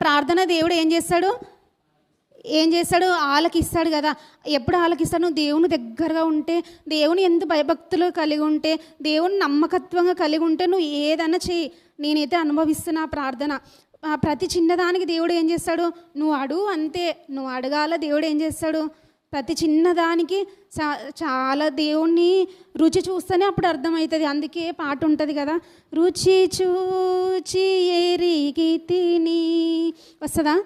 ప్రార్థన దేవుడు ఏం చేస్తాడు? ఏం చేస్తాడు? ఆలకిస్తాడు కదా. ఎప్పుడు ఆలకిస్తాడు? నువ్వు దేవుని దగ్గరగా ఉంటే దేవుని ఎంత భయభక్తులు కలిగి ఉంటే దేవుని నమ్మకత్వంగా కలిగి ఉంటే నువ్వు ఏదైనా చెయ్యి. నేనైతే అనుభవిస్తున్నా ఆ ప్రార్థన. ఆ ప్రతి చిన్నదానికి దేవుడు ఏం చేస్తాడు? నువ్వు అడుగు అంతే. నువ్వు అడగాల దేవుడు ఏం చేస్తాడు? ప్రతి చిన్నదానికి చా- చాలా దేవుణ్ణి రుచి చూస్తేనే అప్పుడు అర్థమవుతుంది. అందుకే పాట ఉంటుంది కదా. రుచి చూచి ఎరిగి తిని వస్తుందా?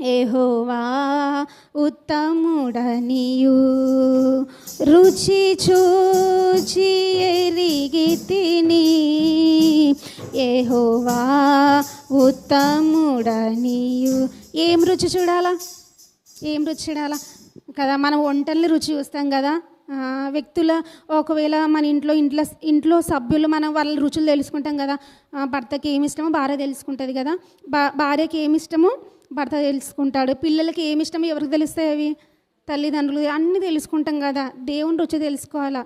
ఏహోవా ఉత్తముడనియు. రుచి చూచి ఎరిగి తిని ఏహోవా ఉత్తముడనియు. ఏం రుచి చూడాలా? ఏం రుచి చూడాలా? కదా మనం వంటల్ని రుచి చూస్తాం కదా. వ్యక్తుల ఒకవేళ మన ఇంట్లో ఇంట్లో ఇంట్లో సభ్యులు మనం వాళ్ళ రుచులు తెలుసుకుంటాం కదా. భర్తకి ఏమి ఇష్టమో భార్య తెలుసుకుంటుంది కదా. భార్యకి ఏమి ఇష్టమో భర్త తెలుసుకుంటాడు. పిల్లలకి ఏమి ఇష్టమో ఎవరికి తెలుస్తాయి అవి? తల్లిదండ్రులు అన్నీ తెలుసుకుంటాం కదా. దేవుని రుచి తెలుసుకోవాలా?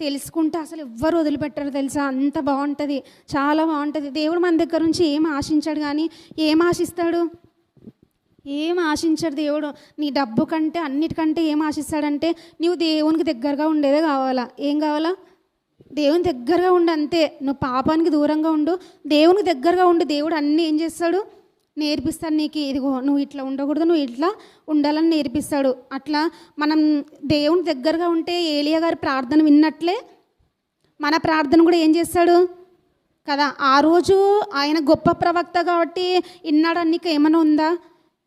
తెలుసుకుంటే అసలు ఎవ్వరు వదిలిపెట్టరు తెలుసా? అంత బాగుంటుంది. చాలా బాగుంటుంది. దేవుడు మన దగ్గర నుంచి ఏం ఆశించాడు కానీ ఏం ఆశిస్తాడు? ఏం ఆశించాడు దేవుడు. నీ డబ్బు కంటే అన్నిటికంటే ఏం ఆశిస్తాడంటే నీవు దేవునికి దగ్గరగా ఉండేదే కావాలా? ఏం కావాలా? దేవుని దగ్గరగా ఉండు అంతే. నువ్వు పాపానికి దూరంగా ఉండు. దేవునికి దగ్గరగా ఉండు. దేవుడు అన్నీ ఏం చేస్తాడు? నేర్పిస్తాడు నీకు. ఇదిగో నువ్వు ఇట్లా ఉండకూడదు. నువ్వు ఇట్లా ఉండాలని నేర్పిస్తాడు. అట్లా మనం దేవుని దగ్గరగా ఉంటే ఏలియా గారి ప్రార్థన విన్నట్లే మన ప్రార్థన కూడా ఏం చేస్తాడు? కదా ఆ రోజు ఆయన గొప్ప ప్రవక్త కాబట్టి ఇన్నాడు నీకు ఏమైనా ఉందా?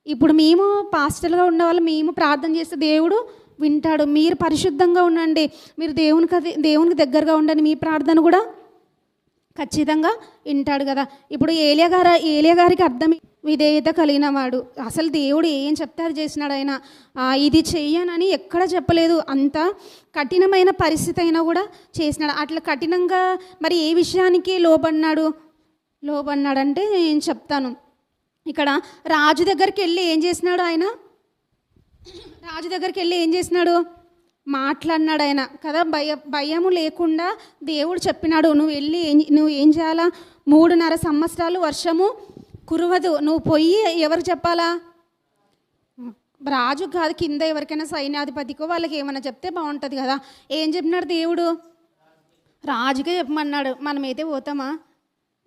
ఇప్పుడు మేము పాస్టర్గా ఉన్న వాళ్ళు మేము ప్రార్థన చేస్తే దేవుడు వింటాడు. మీరు పరిశుద్ధంగా ఉండండి. మీరు దేవునికి దేవునికి దగ్గరగా ఉండండి. మీ ప్రార్థన కూడా ఖచ్చితంగా వింటాడు కదా. ఇప్పుడు ఏలియా గారు ఏలియా గారికి అర్థం విధేయత కలిగిన వాడు. అసలు దేవుడు ఏం చెప్తే అది చేసినాడు ఆయన? ఇది చెయ్యనని ఎక్కడ చెప్పలేదు. అంత కఠినమైన పరిస్థితి అయినా కూడా చేసినాడు. అట్లా కఠినంగా మరి ఏ విషయానికి లోబడినాడు? లోబడినాడంటే నేను చెప్తాను. ఇక్కడ రాజు దగ్గరికి వెళ్ళి ఏం చేసినాడు ఆయన? రాజు దగ్గరికి వెళ్ళి ఏం చేసినాడు? మాట్లాడినాడు ఆయన. కదా భయ భయము లేకుండా దేవుడు చెప్పినాడు నువ్వు వెళ్ళి ఏం నువ్వు ఏం చేయాలా? మూడున్నర సంవత్సరాలు వర్షము కురవదు. నువ్వు పోయి ఎవరు చెప్పాలా? రాజు కాదు కింద ఎవరికైనా సైన్యాధిపతికో వాళ్ళకి ఏమైనా చెప్తే బాగుంటుంది కదా. ఏం చెప్పినాడు దేవుడు? రాజుకే చెప్పమన్నాడు మనమైతే పోతామా?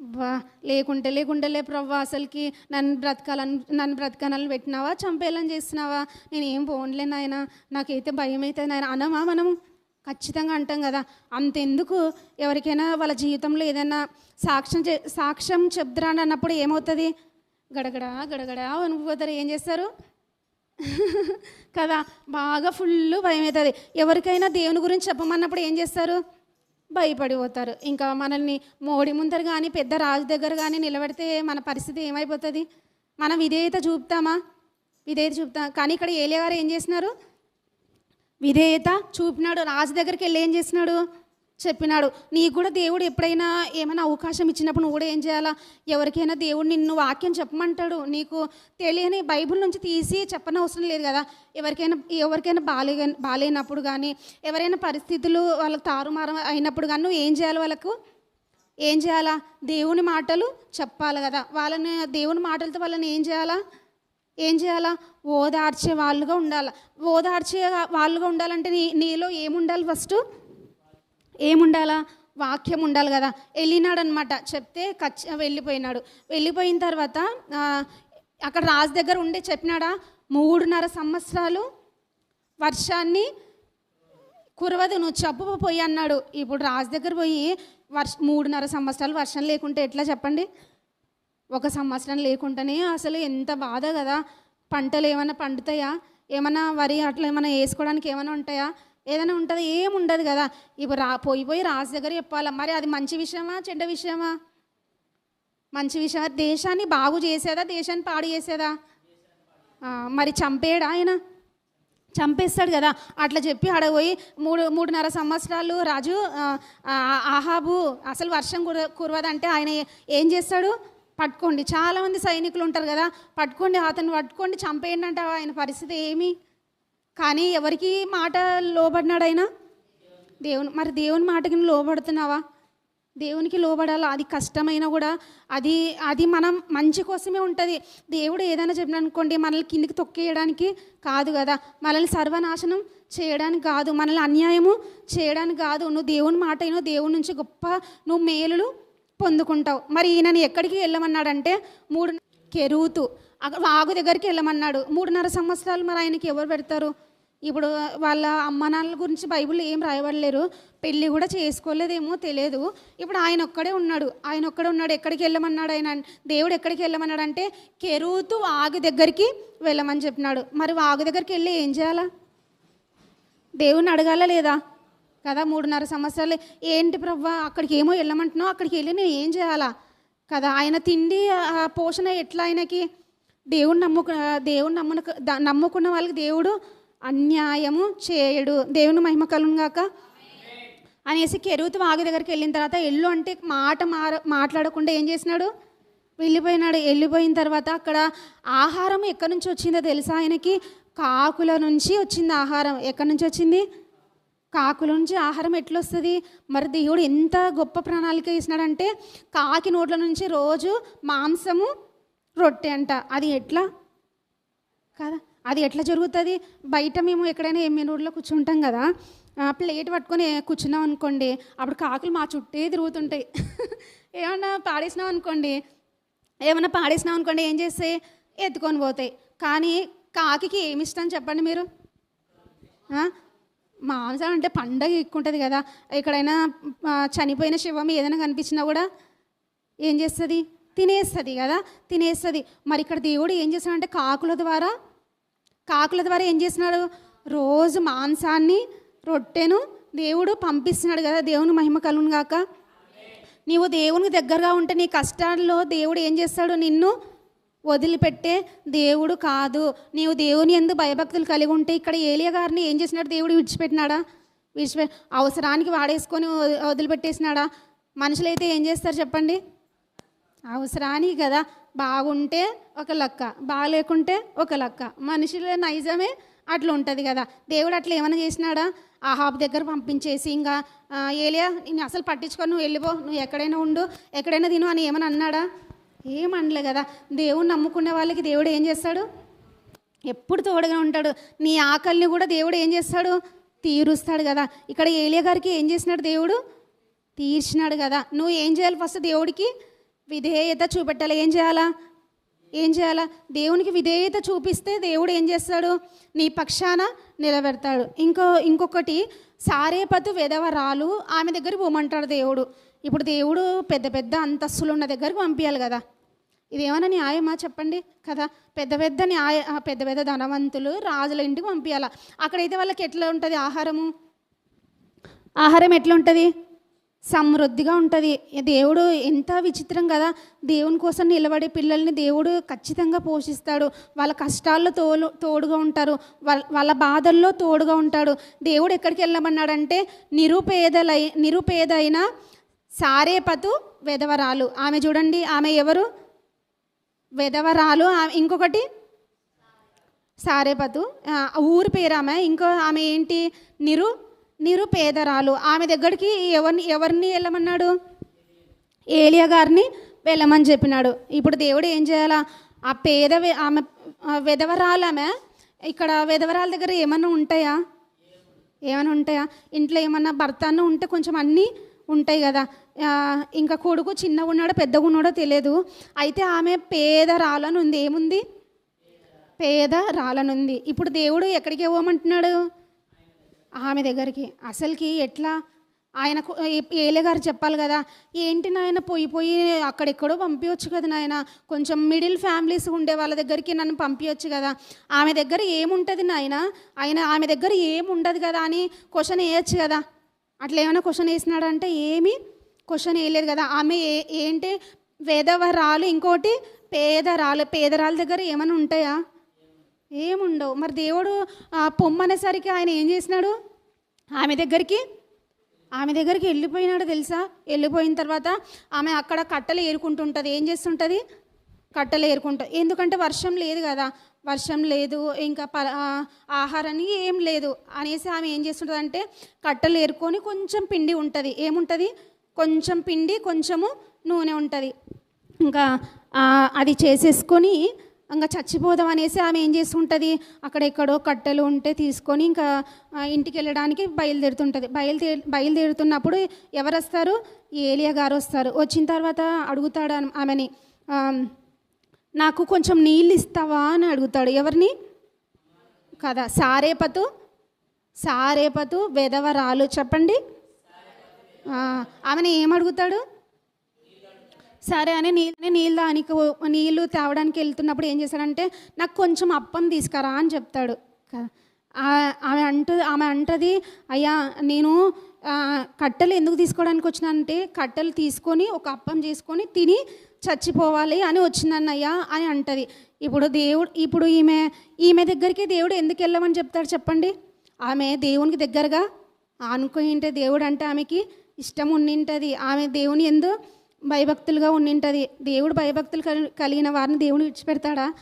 వా లేకుంటే లేకుంటే లే ప్రవ్వా అసలుకి నన్ను బ్రతకాలని నన్ను బ్రతకాలని పెట్టినావా? చంపేయాలని చేస్తున్నావా? నేను ఏం పోన్లే నాయన. నాకైతే భయం అవుతుంది నాయన. అనమా మనము? ఖచ్చితంగా అంటాం కదా. అంతెందుకు? ఎవరికైనా వాళ్ళ జీవితంలో ఏదైనా సాక్ష్యం చె సాక్ష్యం చెప్తురా అని అన్నప్పుడు ఏమవుతుంది? గడగడ గడగడ అనుకుపోతారు ఏం చేస్తారు? కదా బాగా ఫుల్ భయం అవుతుంది ఎవరికైనా దేవుని గురించి చెప్పమన్నప్పుడు ఏం చేస్తారు? భయపడిపోతారు. ఇంకా మనల్ని మోడి ముందర కానీ పెద్ద రాజు దగ్గర కానీ నిలబెడితే మన పరిస్థితి ఏమైపోతుంది? మనం విధేయత చూపుతామా? విధేయత చూపుతాం కానీ ఇక్కడ ఏలియా గారు ఏం చేసినారు విధేయత చూపినాడు. రాజు దగ్గరికి వెళ్ళి ఏం చేసినాడు చెప్పినాడు. నీకు కూడా దేవుడు ఎప్పుడైనా ఏమైనా అవకాశం ఇచ్చినప్పుడు నువ్వు కూడా ఏం చేయాలా? ఎవరికైనా దేవుడు నిన్ను వాక్యం చెప్పమంటాడు. నీకు తెలియని బైబిల్ నుంచి తీసి చెప్పనవసరం లేదు కదా. ఎవరికైనా ఎవరికైనా బాలే బాలేనప్పుడు కానీ ఎవరైనా పరిస్థితులు వాళ్ళకి తారుమారు అయినప్పుడు కానీ నువ్వు ఏం చేయాలి వాళ్ళకు? ఏం చేయాలా? దేవుని మాటలు చెప్పాలి కదా. వాళ్ళని దేవుని మాటలతో వాళ్ళని ఏం చేయాలా? ఏం చేయాలా? ఓదార్చే వాళ్ళుగా ఉండాలి. ఓదార్చే వాళ్ళుగా ఉండాలంటే నీ నీలో ఏముండాలి ఫస్ట్ ఏముండాలా? వాక్యం ఉండాలి కదా. వెళ్ళినాడు అనమాట చెప్తే ఖచ్చ వెళ్ళిపోయినాడు. వెళ్ళిపోయిన తర్వాత అక్కడ రాజు దగ్గర ఉండి చెప్పినాడా? మూడున్నర సంవత్సరాలు వర్షాన్ని కురవదు నువ్వు చెప్పు పోయి అన్నాడు. ఇప్పుడు రాజు దగ్గర పోయి వర్ష మూడున్నర సంవత్సరాలు వర్షం లేకుంటే ఎట్లా చెప్పండి? ఒక సంవత్సరం లేకుండానే అసలు ఎంత బాధ కదా. పంటలు ఏమైనా పండుతాయా? ఏమైనా వరి అట్లా ఏమైనా వేసుకోవడానికి ఏమైనా ఉంటాయా? ఏదైనా ఉంటుంది ఏముండదు కదా? ఇప్పుడు రా పోయి పోయి రాజు దగ్గర చెప్పాలా మరి అది మంచి విషయమా చెడ్డ విషయమా? మంచి విషయమా? దేశాన్ని బాగు చేసేదా దేశాన్ని పాడు చేసేదా? మరి చంపేయడా ఆయన? చంపేస్తాడు కదా. అట్లా చెప్పి అడగపోయి మూడు మూడున్నర సంవత్సరాలు రాజు ఆహాబు అసలు వర్షం కుర కురవదంటే ఆయన ఏం చేస్తాడు? పట్టుకోండి. చాలామంది సైనికులు ఉంటారు కదా పట్టుకోండి అతను పట్టుకోండి చంపేయండి అంటే ఆయన పరిస్థితి ఏమి? కానీ ఎవరికి మాట లోబడినాడైనా? దేవుని మరి దేవుని మాటకి లోబడుతున్నావా? దేవునికి లోబడాలా? అది కష్టమైనా కూడా అది అది మనం మంచి కోసమే ఉంటుంది. దేవుడు ఏదైనా చెప్పిన అనుకోండి మనల్ని కిందికి తొక్కేయడానికి కాదు కదా. మనల్ని సర్వనాశనం చేయడానికి కాదు. మనల్ని అన్యాయము చేయడానికి కాదు. నువ్వు దేవుని మాట అయినా దేవుని నుంచి గొప్ప నువ్వు మేలులు పొందుకుంటావు. మరి ఈయనని ఎక్కడికి వెళ్ళమన్నాడంటే మూడు కెరూతు అక్కడ వాగు దగ్గరికి వెళ్ళమన్నాడు. మూడున్నర సంవత్సరాలు మరి ఆయనకి ఎవరు పెడతారు? ఇప్పుడు వాళ్ళ అమ్మ నాన్నల గురించి బైబిల్ ఏం రాయబడలేరు. పెళ్ళి కూడా చేసుకోలేదేమో తెలియదు. ఇప్పుడు ఆయన ఒక్కడే ఉన్నాడు. ఆయన ఒక్కడే ఉన్నాడు. ఎక్కడికి వెళ్ళమన్నాడు ఆయన? దేవుడు ఎక్కడికి వెళ్ళమన్నాడు అంటే కెరూతు వాగు దగ్గరికి వెళ్ళమని చెప్పినాడు. మరి వాగు దగ్గరికి వెళ్ళి ఏం చేయాలా? దేవుని అడగాల లేదా? కదా మూడున్నర సంవత్సరాలు. ఏంటి ప్రవ్వా? అక్కడికి ఏమో వెళ్ళమంటున్నావు. అక్కడికి వెళ్ళి నేను ఏం చేయాలా? కదా? ఆయన తిండి ఆ పోషణ ఎట్లా ఆయనకి? దేవుడు నమ్ముకు దేవుడు నమ్మున నమ్ముకున్న వాళ్ళకి దేవుడు అన్యాయము చేయడు. దేవుని మహిమ కలుగాక అనేసి కెరువుతు వాగు దగ్గరికి వెళ్ళిన తర్వాత ఎల్లు అంటే మాట మార మాట్లాడకుండా ఏం చేసినాడు? వెళ్ళిపోయినాడు. వెళ్ళిపోయిన తర్వాత అక్కడ ఆహారం ఎక్కడి నుంచి వచ్చిందో తెలుసా ఆయనకి? కాకుల నుంచి వచ్చింది ఆహారం. ఎక్కడి నుంచి వచ్చింది? కాకుల నుంచి ఆహారం ఎట్లొస్తుంది? మరి దేవుడు ఎంత గొప్ప ప్రణాళిక ఇచ్చినాడంటే కాకి నోట్ల నుంచి రోజు మాంసము రొట్టె అంట. అది ఎట్లా? కదా? అది ఎట్లా జరుగుతుంది? బయట మేము ఎక్కడైనా ఎంఎన్ రోడ్లో కూర్చుంటాం కదా ప్లేట్ పట్టుకొని కూర్చున్నాం అనుకోండి అప్పుడు కాకులు మా చుట్టే తిరుగుతుంటాయి. ఏమన్నా పాడేసినాం అనుకోండి ఏమన్నా పాడేసినాం అనుకోండి ఏం చేస్తే ఎత్తుకొని పోతాయి. కానీ కాకి ఏమి ఇష్టం చెప్పండి మీరు? మాంసం అంటే పండగ ఎక్కువ ఉంటుంది కదా. ఎక్కడైనా చనిపోయిన శవం ఏదైనా కనిపించినా కూడా ఏం చేస్తుంది? తినేస్తుంది కదా తినేస్తుంది. మరి ఇక్కడ దేవుడు ఏం చేస్తాడంటే కాకుల ద్వారా కాకుల ద్వారా ఏం చేస్తున్నాడు? రోజు మాంసాన్ని రొట్టెను దేవుడు పంపిస్తున్నాడు కదా దేవుని మహిమ కలుగును గాక. నీవు దేవునికి దగ్గరగా ఉంటే నీ కష్టాల్లో దేవుడు ఏం చేస్తాడు? నిన్ను వదిలిపెట్టే దేవుడు కాదు. నీవు దేవుని ఎందు భయభక్తులు కలిగి ఉంటే ఇక్కడ ఏలియా గారిని ఏం చేసినాడు? దేవుడు విడిచిపెట్టినాడా? విడిచిపె అవసరానికి వాడేసుకొని వదిలిపెట్టేసినాడా? మనుషులైతే ఏం చేస్తారు చెప్పండి? అవసరానికి కదా. బాగుంటే ఒక లక్క బాగాలేకుంటే ఒక లక్క. మనుషుల నైజమే అట్లా ఉంటుంది కదా. దేవుడు అట్లా ఏమైనా చేసినాడా? ఆ హాబ్ దగ్గర పంపించేసి ఇంకా ఏలియా నేను అసలు పట్టించుకొని నువ్వు వెళ్ళిపో నువ్వు ఎక్కడైనా ఉండు ఎక్కడైనా తిను అని ఏమని అన్నాడా? ఏమనలే కదా? దేవుడు నమ్ముకునే వాళ్ళకి దేవుడు ఏం చేస్తాడు? ఎప్పుడు తోడుగా ఉంటాడు. నీ ఆకలిని కూడా దేవుడు ఏం చేస్తాడు? తీరుస్తాడు కదా. ఇక్కడ ఏలియా గారికి ఏం చేసినాడు దేవుడు? తీర్చినాడు కదా. నువ్వు ఏం చేయాలి? ఫస్ట్ దేవుడికి విధేయత చూపెట్టాలి. ఏం చేయాలా? ఏం చేయాలా? దేవునికి విధేయత చూపిస్తే దేవుడు ఏం చేస్తాడు? నీ పక్షాన నిలబెడతాడు. ఇంకో ఇంకొకటి సారేపతు వెధవరాలు ఆమె దగ్గర పోమంటాడు దేవుడు. ఇప్పుడు దేవుడు పెద్ద పెద్ద అంతస్తులు ఉన్న దగ్గరికి పంపించాలి కదా. ఇదేమైనా న్యాయమా చెప్పండి? కదా. పెద్ద పెద్ద న్యాయ పెద్ద పెద్ద ధనవంతులు రాజుల ఇంటికి పంపించాల అక్కడైతే వాళ్ళకి ఎట్లా ఉంటుంది ఆహారము? ఆహారం ఎట్లా ఉంటుంది? సమృద్ధిగా ఉంటుంది. దేవుడు ఎంత విచిత్రం కదా. దేవుని కోసం నిలబడే పిల్లల్ని దేవుడు ఖచ్చితంగా పోషిస్తాడు. వాళ్ళ కష్టాల్లో తోలు తోడుగా ఉంటారు. వాళ్ళ వాళ్ళ బాధల్లో తోడుగా ఉంటాడు. దేవుడు ఎక్కడికి వెళ్ళమన్నాడంటే నిరుపేదలై నిరుపేదైన సారేపతు వెధవరాలు. ఆమె చూడండి ఆమె ఎవరు? వెధవరాలు ఆమె- ఇంకొకటి? సారేపతు. ఊరి పేరు ఆమె ఇంకో ఆమె ఏంటి? నిరు నిరుపేదరాలు ఆమె దగ్గరికి ఎవరిని ఎవరిని వెళ్ళమన్నాడు? ఏలియా గారిని వెళ్ళమని చెప్పినాడు. ఇప్పుడు దేవుడు ఏం చేయాలా? ఆ పేద ఆమె ఆ వెధవరాలు ఆమె ఇక్కడ వెధవరాల దగ్గర ఏమన్నా ఉంటాయా? ఏమైనా ఉంటాయా? ఇంట్లో ఏమన్నా భర్త అన్న ఉంటే కొంచెం అన్నీ ఉంటాయి కదా. ఇంకా కొడుకు చిన్నగా ఉన్నాడో పెద్దగా ఉన్నాడో తెలియదు. అయితే ఆమె పేద రాలని ఉంది ఏముంది? పేద రాలనుంది ఇప్పుడు దేవుడు ఎక్కడికి ఇవ్వమంటున్నాడు ఆమె దగ్గరికి. అసలుకి ఎట్లా? ఆయనకు ఏలే గారు చెప్పాలి కదా. ఏంటి నాయన పోయి పోయి అక్కడెక్కడో పంపించవచ్చు కదా నాయన. కొంచెం మిడిల్ ఫ్యామిలీస్ ఉండే వాళ్ళ దగ్గరికి నన్ను పంపించచ్చు కదా. ఆమె దగ్గర ఏముంటుంది నాయన? ఆయన ఆమె దగ్గర ఏముండదు కదా అని క్వశ్చన్ వేయచ్చు కదా. అట్లా ఏమైనా క్వశ్చన్ వేసినాడంటే ఏమీ క్వశ్చన్ వేయలేదు కదా. ఆమె ఏ ఏంటి? వేదవరాలు ఇంకోటి పేదరాలు పేదరాల దగ్గర ఏమైనా ఉంటాయా? ఏముండవు. మరి దేవుడు పొమ్మనేసరికి ఆయన ఏం చేసినాడు? ఆమె దగ్గరికి ఆమె దగ్గరికి వెళ్ళిపోయినాడు తెలుసా? వెళ్ళిపోయిన తర్వాత ఆమె అక్కడ కట్టలు ఏరుకుంటుంటుంది. ఏం చేస్తుంటుంది? కట్టలు ఏరుకుంటుంది. ఎందుకంటే వర్షం లేదు కదా. వర్షం లేదు ఇంకా ప ఆహారాన్ని ఆహారానికి ఏం లేదు అనేసి ఆమె ఏం చేస్తుంటుంది అంటే కట్టెలు ఏరుకొని కొంచెం పిండి ఉంటుంది. ఏముంటుంది? కొంచెం పిండి కొంచెము నూనె ఉంటుంది. ఇంకా అది చేసేసుకొని ఇంకా చచ్చిపోదాం అనేసి ఆమె ఏం చేస్తుంటుంది? అక్కడ ఎక్కడో కట్టెలు ఉంటే తీసుకొని ఇంకా ఇంటికి వెళ్ళడానికి బయలుదేరుతుంటుంది. బయలుదేరి బయలుదేరుతున్నప్పుడు ఎవరు వస్తారు ఏలియా గారు వస్తారు. వచ్చిన తర్వాత అడుగుతాడు ఆమెని. నాకు కొంచెం నీళ్ళు ఇస్తావా అని అడుగుతాడు. ఎవరిని? కదా సారేపతు సారేపతు వెదవరాలు చెప్పండి. ఆమెను ఏమడుగుతాడు? సరే అని నీళ్ళు నీళ్ళు దానికి నీళ్ళు తేవడానికి వెళ్తున్నప్పుడు ఏం చేశాడంటే నాకు కొంచెం అప్పం తీసుకురా అని చెప్తాడు. కదా ఆమె అంటు ఆమె అంటది అయ్యా నేను కట్టెలు ఎందుకు తీసుకోవడానికి వచ్చినానంటే కట్టెలు తీసుకొని ఒక అప్పం చేసుకొని తిని చచ్చిపోవాలి అని వచ్చిందన్నయ్యా అని అంటది. ఇప్పుడు దేవుడు ఇప్పుడు ఈమె ఈమె దగ్గరికి దేవుడు ఎందుకు వెళ్ళమని చెప్తాడు చెప్పండి? ఆమె దేవునికి దగ్గరగా ఆనుకుంటే దేవుడు అంటే ఆమెకి ఇష్టం ఉండింటుంది. ఆమె దేవుని ఎందు భయభక్తులుగా ఉండింటుంది. దేవుడు భయభక్తులు కలి- కలిగిన వారిని దేవుని విడిచిపెడతాడా?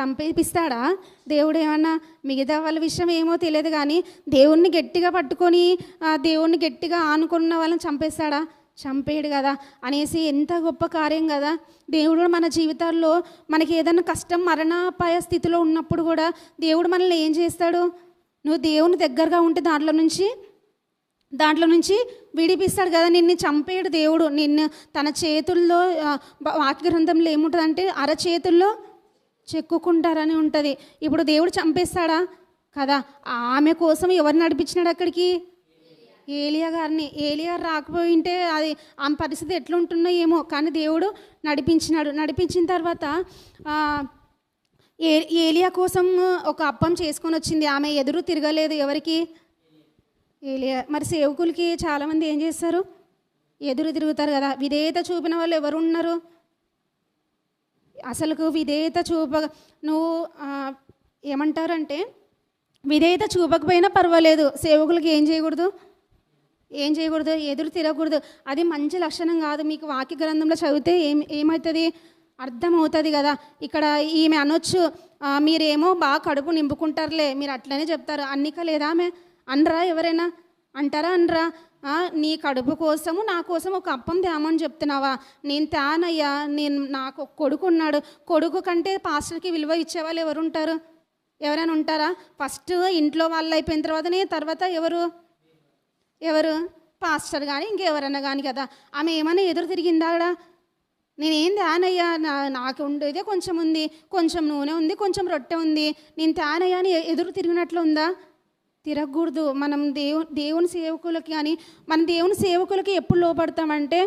చంపేపిస్తాడా? దేవుడు ఏమన్నా మిగతా వాళ్ళ విషయం ఏమో తెలియదు కానీ దేవుణ్ణి గట్టిగా పట్టుకొని ఆ దేవుణ్ణి గట్టిగా ఆనుకున్న వాళ్ళని చంపేస్తాడా? చంపేయడు కదా. అనేసి ఎంత గొప్ప కార్యం కదా. దేవుడు మన జీవితాల్లో మనకి ఏదైనా కష్టం మరణాపాయ స్థితిలో ఉన్నప్పుడు కూడా దేవుడు మనల్ని ఏం చేస్తాడు? నువ్వు దేవుని దగ్గరగా ఉంటే దాంట్లో నుంచి దాంట్లో నుంచి విడిపిస్తాడు కదా. నిన్ను చంపేయడు దేవుడు. నిన్ను తన చేతుల్లో ఆ, బ- వాక్య గ్రంథంలో ఏముంటుందంటే అరచేతుల్లో చెక్కుకుంటారని ఉంటుంది. ఇప్పుడు దేవుడు చంపేస్తాడా? కదా. ఆమె కోసం ఎవరు నడిపించినాడు అక్కడికి? ఏలియా గారిని. ఏలియా రాకపోయింటే అది ఆమె పరిస్థితి ఎట్లుంటుందో ఏమో. కానీ దేవుడు నడిపించినాడు. నడిపించిన తర్వాత ఏ ఏలియా కోసం ఒక అప్పం చేసుకొని వచ్చింది. ఆమె ఎదురు తిరగలేదు ఎవరికి? ఏలియా. మరి సేవకులకి చాలామంది ఏం చేస్తారు? ఎదురు తిరుగుతారు కదా. విధేయత చూపిన వాళ్ళు ఎవరు ఉన్నారు? అసలుకు విధేయత చూప నువ్వు ఏమంటారంటే విధేయత చూపకపోయినా పర్వాలేదు. సేవకులకి ఏం చేయకూడదు? ఏం చేయకూడదు? ఎదురు తిరగకూడదు. అది మంచి లక్షణం కాదు. మీకు వాక్య గ్రంథంలో చదివితే ఏం ఏమవుతుంది అర్థమవుతుంది కదా. ఇక్కడ ఈమె అనొచ్చు మీరేమో బాగా కడుపు నింపుకుంటారులే. మీరు అట్లనే చెప్తారు. అన్నిక లేదా ఆమె? అనరా ఎవరైనా? అంటారా? అనరా? నీ కడుపు కోసము నా కోసం ఒక అప్పం తేమని చెప్తున్నావా? నేను తేనయ్యా నేను నాకు ఒక కొడుకు ఉన్నాడు. కొడుకు కంటే పాస్టర్కి విలువ ఇచ్చేవాళ్ళు ఎవరు ఉంటారు ఎవరైనా ఉంటారా? ఫస్ట్ ఇంట్లో వాళ్ళు అయిపోయిన తర్వాతనే తర్వాత ఎవరు? ఎవరు? పాస్టర్ కానీ ఇంకెవరన్నా కానీ కదా. ఆమె ఏమైనా ఎదురు తిరిగిందా అక్కడ నేనేం తేనయ్యా నా నాకు ఉండేదే కొంచెం ఉంది. కొంచెం నూనె ఉంది కొంచెం రొట్టె ఉంది. నేను తేనయ్యా అని ఎదురు తిరిగినట్లు ఉందా? తిరగకూడదు. మనం దేవు దేవుని సేవకులకి కానీ మన దేవుని సేవకులకి ఎప్పుడు లోపడతామంటే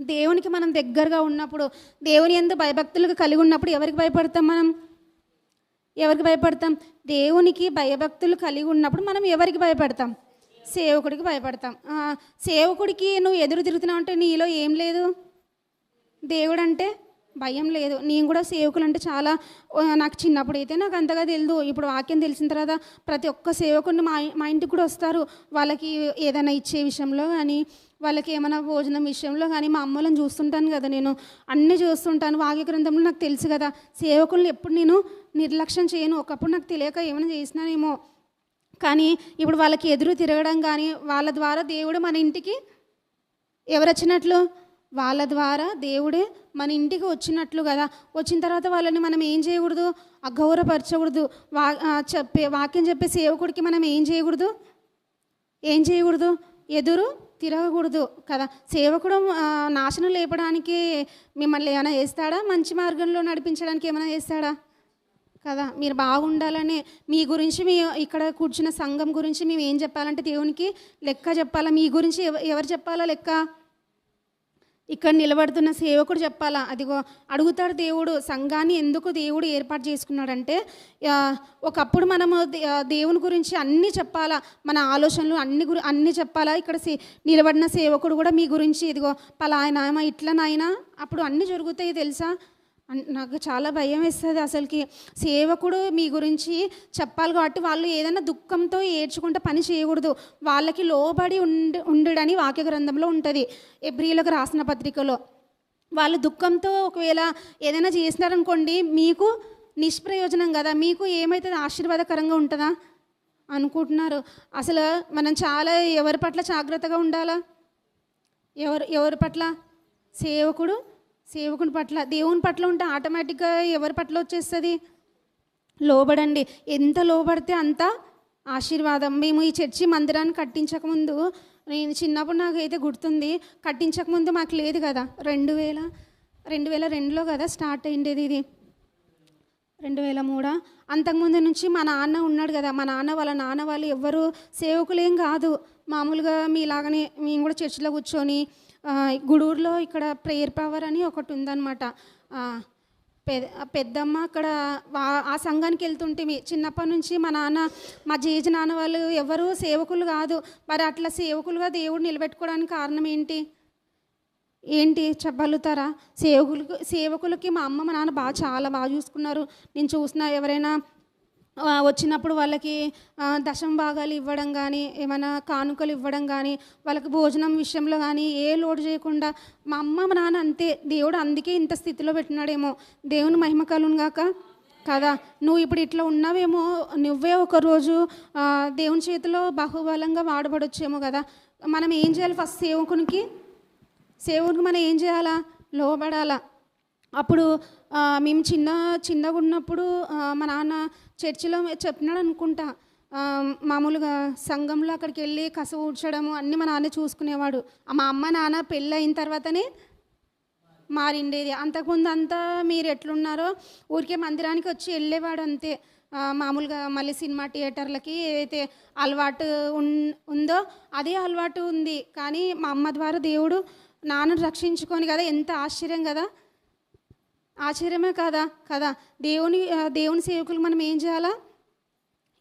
దేవునికి మనం దగ్గరగా ఉన్నప్పుడు దేవుని ఎందు భయభక్తులకు కలిగి ఉన్నప్పుడు ఎవరికి భయపడతాం మనం? ఎవరికి భయపడతాం? దేవునికి భయభక్తులు కలిగి ఉన్నప్పుడు మనం ఎవరికి భయపడతాం? సేవకుడికి భయపడతాం. సేవకుడికి నువ్వు ఎదురు తిరుగుతున్నావు అంటే నీలో ఏం లేదు? దేవుడు అంటే భయం లేదు. నేను కూడా సేవకులు అంటే చాలా నాకు చిన్నప్పుడు అయితే నాకు అంతగా తెలియదు ఇప్పుడు వాక్యం తెలిసిన తర్వాత ప్రతి ఒక్క సేవకుడిని మా మా ఇంటికి కూడా వస్తారు. వాళ్ళకి ఏదైనా ఇచ్చే విషయంలో కానీ వాళ్ళకి ఏమైనా భోజనం విషయంలో కానీ మా అమ్మలను చూస్తుంటాను కదా నేను. అన్నీ చూస్తుంటాను. వాక్య గ్రంథంలో నాకు తెలుసు కదా సేవకులను ఎప్పుడు నేను నిర్లక్ష్యం చేయను. ఒకప్పుడు నాకు తెలియక ఏమైనా చేసినానేమో. కానీ ఇప్పుడు వాళ్ళకి ఎదురు తిరగడం కానీ వాళ్ళ ద్వారా దేవుడు మన ఇంటికి ఎవరు వచ్చినట్లు వాళ్ళ ద్వారా దేవుడే మన ఇంటికి వచ్చినట్లు కదా. వచ్చిన తర్వాత వాళ్ళని మనం ఏం చేయకూడదు? అగౌరవపరచకూడదు వా చెప్పే వాక్యం చెప్పే సేవకుడికి మనం ఏం చేయకూడదు? ఏం చేయకూడదు? ఎదురు తిరగకూడదు కదా. సేవకుడు నాశనం లేపడానికి మిమ్మల్ని ఏమైనా వేస్తాడా మంచి మార్గంలో నడిపించడానికి ఏమైనా వేస్తాడా కదా మీరు బాగుండాలని మీ గురించి మీ ఇక్కడ కూర్చున్న సంఘం గురించి మేము ఏం చెప్పాలంటే దేవునికి లెక్క చెప్పాలా? మీ గురించి ఎవరు చెప్పాలా లెక్క? ఇక్కడ నిలబడుతున్న సేవకుడు చెప్పాలా? అదిగో అడుగుతాడు దేవుడు సంఘాన్ని ఎందుకు దేవుడు ఏర్పాటు చేసుకున్నాడంటే ఒకప్పుడు మనము దేవుని గురించి అన్నీ చెప్పాలా? మన ఆలోచనలు అన్ని గురి అన్నీ చెప్పాలా? ఇక్కడ సే నిలబడిన సేవకుడు కూడా మీ గురించి ఇదిగో పలాయన ఇట్లా అప్పుడు అన్నీ జరుగుతాయి తెలుసా? నాకు చాలా భయం వేస్తుంది అసలుకి. సేవకుడు మీ గురించి చెప్పాలి కాబట్టి వాళ్ళు ఏదైనా దుఃఖంతో ఏడ్చుకుంటే పని చేయకూడదు. వాళ్ళకి లోబడి ఉండు ఉండుడని వాక్య గ్రంథంలో ఉంటుంది. ఎబ్రిలకు రాసిన పత్రికలో. వాళ్ళు దుఃఖంతో ఒకవేళ ఏదైనా చేసినారనుకోండి మీకు నిష్ప్రయోజనం కదా. మీకు ఏమైతుంది? ఆశీర్వాదకరంగా ఉంటుందా? అనుకుంటున్నారు. అసలు మనం చాలా ఎవరి పట్ల జాగ్రత్తగా ఉండాలా? ఎవరు ఎవరి పట్ల? సేవకుడు సేవకుని పట్ల దేవుని పట్ల ఉంటే ఆటోమేటిక్గా ఎవరి పట్ల వచ్చేస్తుంది? లోబడండి. ఎంత లోబడితే అంత ఆశీర్వాదం. మేము ఈ చర్చి మందిరాన్ని కట్టించకముందు నేను చిన్నప్పుడు నాకు అయితే గుర్తుంది కట్టించకముందు మాకు లేదు కదా? రెండు వేల రెండు వేల రెండులో కదా స్టార్ట్ అయ్యేది ఇది? రెండు వేల మూడా? అంతకుముందు నుంచి మా నాన్న ఉన్నాడు కదా? మా నాన్న వాళ్ళ నాన్న వాళ్ళు ఎవ్వరు సేవకులేం కాదు. మామూలుగా మీలాగనే మేము కూడా చర్చిలో కూర్చొని గుడూరులో ఇక్కడ ప్రేయర్ పవర్ అని ఒకటి ఉందన్నమాట. పెద్ద పె పెద్దమ్మ అక్కడ ఆ సంఘానికి వెళ్తుంటే చిన్నప్పటి నుంచి మా నాన్న మా జేజి నాన్న వాళ్ళు ఎవరు సేవకులు కాదు. మరి అట్లా సేవకులుగా దేవుడు నిలబెట్టుకోవడానికి కారణం ఏంటి? ఏంటి? చెప్పగలుగుతారా? సేవకులకు సేవకులకి మా అమ్మ మా నాన్న బాగా చాలా బాగా చూసుకున్నారు. నేను చూసిన ఎవరైనా వచ్చినప్పుడు వాళ్ళకి దశం భాగాలు ఇవ్వడం కానీ ఏమైనా కానుకలు ఇవ్వడం కానీ వాళ్ళకి భోజనం విషయంలో కానీ ఏ లోటు చేయకుండా మా అమ్మ మా నాన్న అంతే దేవుడు అందుకే ఇంత స్థితిలో పెట్టినాడేమో దేవుని మహిమ కలుగాక గాక? కదా నువ్వు ఇప్పుడు ఇట్లా ఉన్నావేమో నువ్వే ఒకరోజు దేవుని చేతిలో బాహుబలంగా వాడబడొచ్చేమో కదా మనం ఏం చేయాలి ఫస్ట్ సేవకునికి? సేవకునికి మనం ఏం చేయాలా? లోబడాలా? అప్పుడు మేము చిన్న చిన్నగా ఉన్నప్పుడు మా నాన్న చర్చిలో చెప్పినాడు అనుకుంటా. మామూలుగా సంఘంలో అక్కడికి వెళ్ళి కస ఊడ్చడము అన్నీ మా నాన్న చూసుకునేవాడు. మా అమ్మ నాన్న పెళ్ళి అయిన తర్వాతనే మారిండేది. అంతకుముందు అంతా మీరు ఎట్లున్నారో ఊరికే మందిరానికి వచ్చి వెళ్ళేవాడు అంతే. మామూలుగా మళ్ళీ సినిమా థియేటర్లకి ఏదైతే అలవాటు ఉన్ ఉందో అదే అలవాటు ఉంది. కానీ మా అమ్మ ద్వారా దేవుడు నాన్నను రక్షించుకొని కదా ఎంత ఆశ్చర్యం కదా. ఆశ్చర్యమే కదా కదా. దేవుని దేవుని సేవకులు మనం ఏం చేయాలా?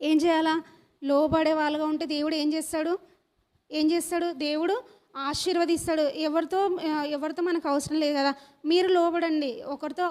ఏం చేయాలా? లోబడే వాళ్ళగా ఉంటే దేవుడు ఏం చేస్తాడు? ఏం చేస్తాడు? దేవుడు ఆశీర్వదిస్తాడు. ఎవరితో ఎవరితో మనకు అవసరం లేదు కదా. మీరు లోబడండి. ఒకరితో